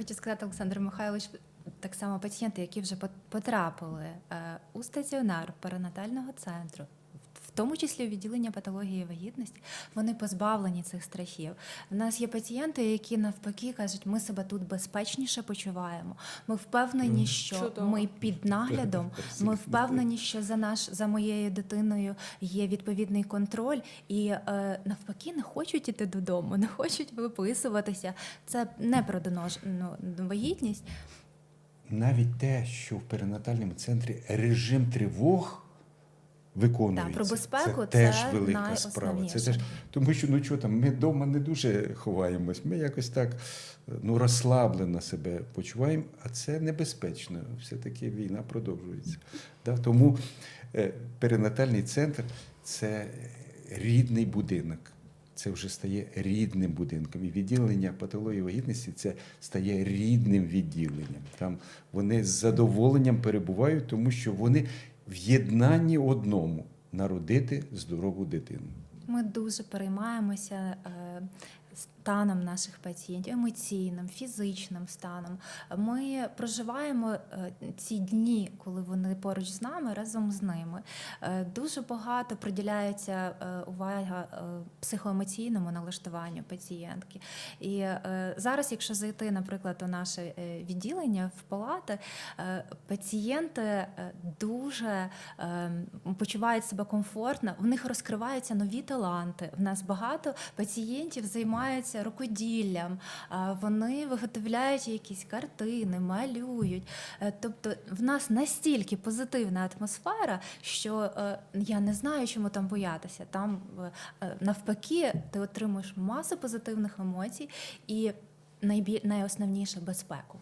хочу сказати, Олександр Михайлович, так само пацієнти, які вже пот- потрапили е, у стаціонар перинатального центру. Тому числі у відділення патології вагітності, вони позбавлені цих страхів. У нас є пацієнти, які навпаки кажуть, ми себе тут безпечніше почуваємо. Ми впевнені, що Чудово. ми під наглядом, ми впевнені, що за наш за моєю дитиною є відповідний контроль, і е, навпаки не хочуть іти додому, не хочуть виписуватися. Це не про доношену вагітність. Навіть те, що в перинатальному центрі режим тривог виконується. Так, про безпеку це теж велика справа. Це теж, тому що ну що там, ми вдома не дуже ховаємось, ми якось так ну, розслаблено себе почуваємо, а це небезпечно. Все-таки війна продовжується. Да? Тому е, перинатальний центр це рідний будинок. Це вже стає рідним будинком. І відділення патології вагітності це стає рідним відділенням. Там вони з задоволенням перебувають, тому що вони в єднанні одному народити здорову дитину. Ми дуже переймаємося е, станом наших пацієнтів, емоційним, фізичним станом. Ми проживаємо е, ці дні, коли вони поруч з нами, разом з ними. Е, Дуже багато приділяється е, увага психоемоційному налаштуванню пацієнтки. І зараз, якщо зайти, наприклад, у наше відділення в палати, пацієнти дуже почувають себе комфортно, в них розкриваються нові таланти. В нас багато пацієнтів займаються рукоділлям, вони виготовляють якісь картини, малюють. Е, Тобто в нас настільки позитивна атмосфера, що е, я не знаю, чому там боятися. Там е, навпаки, ти отримуєш масу позитивних емоцій і найбіль... найосновніше безпеку.